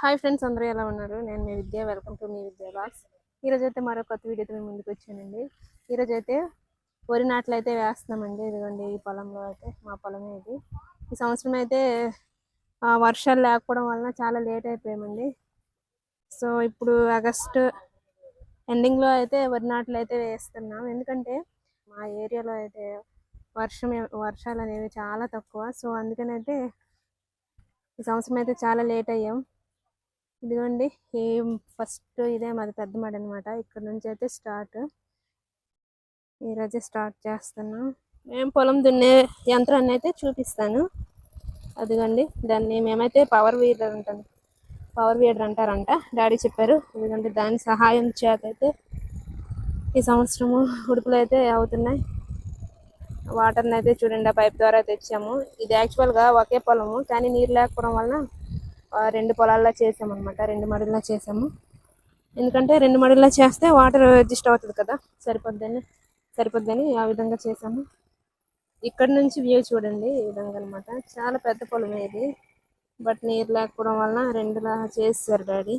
Hi friends అందరూ ఎలా ఉన్నారు? నేను మీ విద్య వెల్కమ్ టు మీ విద్యా బాక్స్. ఈరోజు అయితే మరో కొత్త వీడియోతో మేము ముందుకు వచ్చానండి. ఈరోజు అయితే వరి నాట్లు అయితే వేస్తున్నామండి. ఇదిగోండి ఈ పొలంలో అయితే మా పొలమే ఇది. ఈ సంవత్సరం అయితే వర్షాలు లేకపోవడం వలన చాలా లేట్ అయిపోయామండి. సో ఇప్పుడు ఆగస్టు ఎండింగ్లో అయితే వరి నాట్లు అయితే వేస్తున్నాం. ఎందుకంటే మా ఏరియాలో అయితే వర్షం వర్షాలు అనేవి చాలా తక్కువ. సో అందుకని అయితే ఈ సంవత్సరం అయితే చాలా లేట్ అయ్యాం. ఇదిగోండి ఈ ఫస్ట్ ఇదే మాది పెద్ద మడి అనమాట ఇక్కడ నుంచి అయితే స్టార్ట్. ఈరోజే స్టార్ట్ చేస్తున్నాం. మేము పొలం దున్నే యంత్రాన్ని అయితే చూపిస్తాను. అదిగోండి దాన్ని మేమైతే పవర్ వీడర్ అంటాం. పవర్ వీడర్ అంటారంట. డాడీ చెప్పారు. ఎందుకంటే దాని సహాయం చేత అయితే ఈ సంవత్సరము ఉడుపులు అయితే అవుతున్నాయి. వాటర్ని అయితే చూడండి పైప్ ద్వారా తెచ్చాము. ఇది యాక్చువల్గా ఒకే పొలము కానీ నీరు లేకపోవడం వలన రెండు పొలాల్లో చేసాము అనమాట రెండు మడుల్లో చేసాము. ఎందుకంటే రెండు మడుల్లో చేస్తే వాటర్ అడ్జస్ట్ అవుతుంది కదా సరిపోద్దని సరిపోద్దని ఆ విధంగా చేసాము. ఇక్కడ నుంచి వ్యూ చూడండి ఈ విధంగా అనమాట చాలా పెద్ద పొలమే ఇది బట్ నీరు లేకపోవడం వలన రెండులా చేస్తారు డాడీ.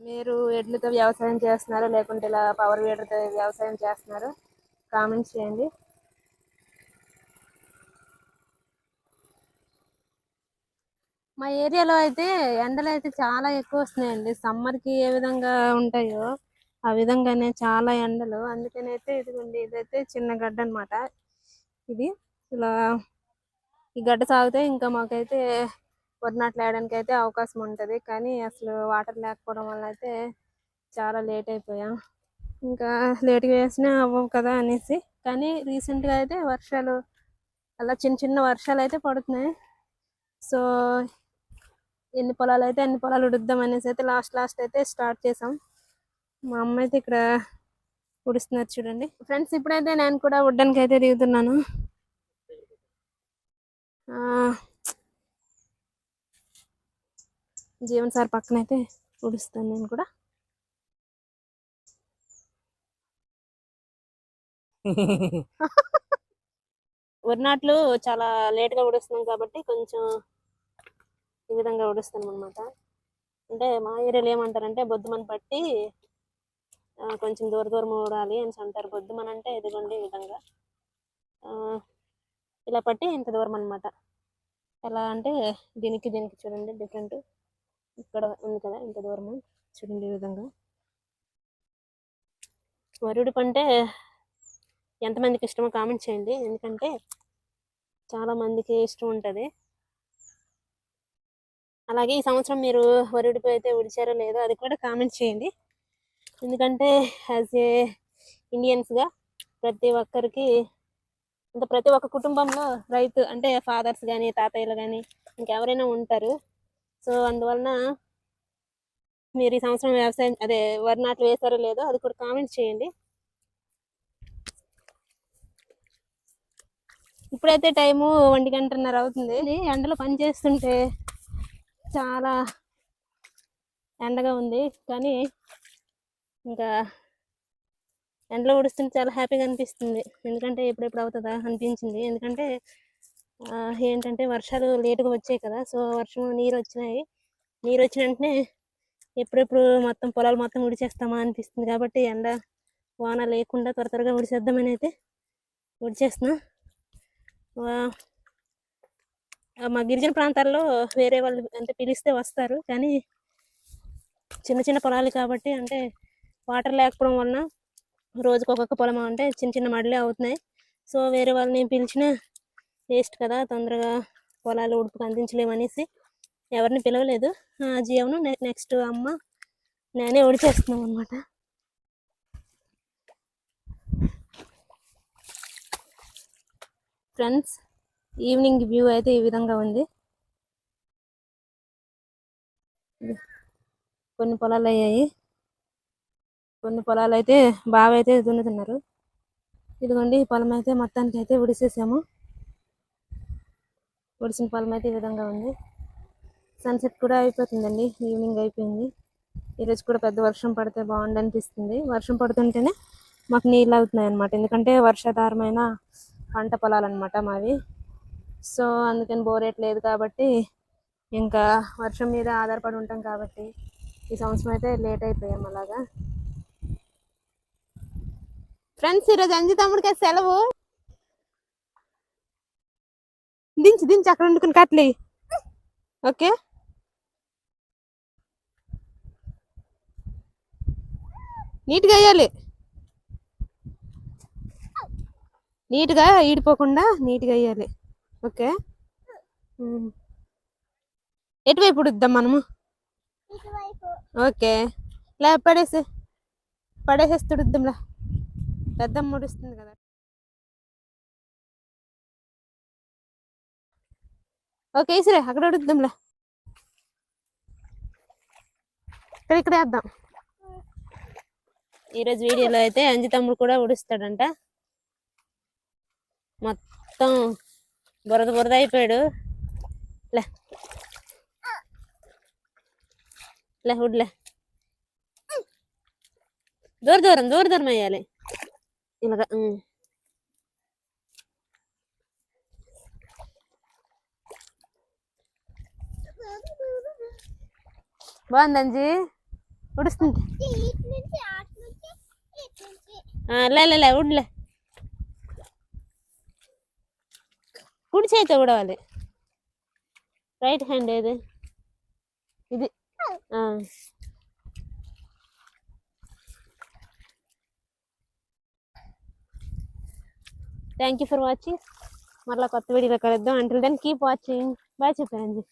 మీరు ఎడ్లతో వ్యవసాయం చేస్తున్నారో లేకుంటే ఇలా పవర్ వీడర్తో వ్యవసాయం చేస్తున్నారో? కామెంట్ చేయండి. మా ఏరియాలో అయితే ఎండలు అయితే చాలా ఎక్కువ వస్తున్నాయండి. సమ్మర్కి ఏ విధంగా ఉంటాయో ఆ విధంగానే చాలా ఎండలు. అందుకనైతే ఇదిగోండి ఇదైతే చిన్న గడ్డ అన్నమాట. ఇది ఇలా ఈ గడ్డ సాగితే ఇంకా మాకైతే వరి నాట్లు వేయడానికి అయితే అవకాశం ఉంటుంది. కానీ అసలు వాటర్ లేకపోవడం వల్ల అయితే చాలా లేట్ అయిపోయాం. ఇంకా లేట్గా వేసినా అవ్వవు కదా అనేసి. కానీ రీసెంట్గా అయితే వర్షాలు అలా చిన్న చిన్న వర్షాలు అయితే పడుతున్నాయి. సో ఎన్ని పొలాలు అయితే అన్ని పొలాలు ఉడుద్దాం అనేసి అయితే లాస్ట్ లాస్ట్ అయితే స్టార్ట్ చేసాం. మా అమ్మ అయితే ఇక్కడ ఉడుస్తున్నారు చూడండి. ఫ్రెండ్స్ ఇప్పుడైతే నేను కూడా ఉడ్డానికి అయితే దిగుతున్నాను. ఆ, జీవన్ సార్ పక్కన అయితే ఉడుస్తాను నేను కూడా. వరి నాట్లు చాలా లేట్గా ఉడుస్తున్నాం కాబట్టి కొంచెం ఈ విధంగా ఉడుస్తాం అనమాట అంటే మా ఏరియాలో ఏమంటారంటే బొద్దుమని పట్టి కొంచెం దూర దూరం ఊడాలి అని అంటారు. బొద్దుమని అంటే ఇదిగోండి ఈ విధంగా. ఆ, ఇలా పట్టి ఇంత దూరం అనమాట ఎలా అంటే దీనికి దీనికి చూడండి డిఫరెంట్ ఇక్కడ ఉంది కదా ఇంత దూరము. చూడండి ఈ విధంగా. వరుడు పంటే ఎంతమందికి ఇష్టమో కామెంట్ చేయండి. ఎందుకంటే చాలా మందికి ఇష్టం ఉంటుంది. అలాగే ఈ సంవత్సరం మీరు వరుడిపై అయితే ఉడిచారో లేదో అది కూడా కామెంట్ చేయండి. ఎందుకంటే యాజ్ ఏ ఇండియన్స్గా ప్రతి ఒక్కరికి అంటే ప్రతి ఒక్క కుటుంబంలో రైతు అంటే ఫాదర్స్ కానీ తాతయ్యలు కానీ ఇంకెవరైనా ఉంటారు. సో అందువలన మీరు ఈ సంవత్సరం వ్యవసాయం అదే వరి నాట్లు వేసారో లేదో అది కూడా కామెంట్ చేయండి. ఇప్పుడైతే టైము ఒంటి గంటన్నర అవుతుంది. ఎండలో పని చేస్తుంటే చాలా ఎండగా ఉంది కానీ ఇంకా ఎండలో ఉడుస్తుంటే చాలా హ్యాపీగా అనిపిస్తుంది. ఎందుకంటే ఎప్పుడెప్పుడు అవుతుందా అనిపించింది. ఎందుకంటే ఏంటంటే వర్షాలు లేటుగా వచ్చాయి కదా సో వర్షం నీరు వచ్చినాయి. నీరు వచ్చిన వెంటనే ఎప్పుడెప్పుడు మొత్తం పొలాలు మొత్తం ఉడిచేస్తామా అనిపిస్తుంది. కాబట్టి ఎండ వాన లేకుండా త్వర త్వరగా ఉడిచేద్దామని అయితే ఉడిచేస్తున్నా. వా- మా గిరిజన ప్రాంతాల్లో వేరే వాళ్ళు అంటే పిలిస్తే వస్తారు. కానీ చిన్న చిన్న పొలాలు కాబట్టి అంటే వాటర్ లేకపోవడం వలన రోజుకి ఒక్కొక్క పొలం అంటే చిన్న చిన్న మడలే అవుతున్నాయి. సో వేరే వాళ్ళని పిలిచినా వేస్ట్ కదా తొందరగా పొలాలు ఉడుపుకు అందించలేమనేసి ఎవరిని పిలవలేదు. ఆ జీవను నెక్స్ట్ అమ్మ నేనే ఉడిచేస్తున్నాం అనమాట ఫ్రెండ్స్ ఈవినింగ్ వ్యూ అయితే ఈ విధంగా ఉంది. కొన్ని పొలాలు అయ్యాయి. కొన్ని పొలాలు అయితే బాగా అయితే దున్నుతున్నారు. ఇదిగోండి ఈ పొలం అయితే మొత్తానికి అయితే ఉడిసేసాము. ఉడిసిన పొలం అయితే ఈ విధంగా ఉంది. సన్సెట్ కూడా అయిపోతుందండి ఈవినింగ్ అయిపోయింది. ఈరోజు కూడా పెద్ద వర్షం పడితే బాగుండు అనిపిస్తుంది వర్షం పడుతుంటేనే మాకు నీళ్ళు అవుతున్నాయి అనమాట ఎందుకంటే వర్షాధారమైన పంట పొలాలన్నమాట మావి. సో అందుకని బోరేట్ లేదు కాబట్టి ఇంకా వర్షం మీద ఆధారపడి ఉంటాం కాబట్టి ఈ సంవత్సరం అయితే లేట్ అయిపోయాం అలాగా. ఫ్రెండ్స్ ఈరోజు అంజి తమ్ముడికి సెలవు? దించి దించి అక్కడ వండుకుని కట్లే ఓకే? నీట్గా వేయాలి. నీట్గా ఈడిపోకుండా నీట్గా వేయాలి. ఓకే. ఎటువైపు ఉడుద్దాం మనము? ఓకే. లే పడేసి పడేసేసి తుడుద్దాంలా పెద్దమ్మ ముడుస్తుంది కదా. ఓకే సరే అక్కడ ఉడుద్దాంలా ఇక్కడ ఇక్కడ వేద్దాం. ఈరోజు వీడియోలో అయితే అంజి తమ్ముడు కూడా ఉడుస్తాడంట. మొత్తం బురద బురద అయిపోయాడు. లే. లే ఉడ్లే దూర దూరం దూర దూరం వేయాలి ఇలాగ ఉమ్. బాగుంది అంజి? ఉడుస్తుంది. లే, లే ఉడ్లే కుడి చేతి ఉడవాలి రైట్ హ్యాండ్ ఏది? ఇది. ఆ. థ్యాంక్ యూ ఫర్ వాచింగ్ మరలా కొత్త వీడియోలో కలుద్దాం. Until then keep watching bye చెప్పండి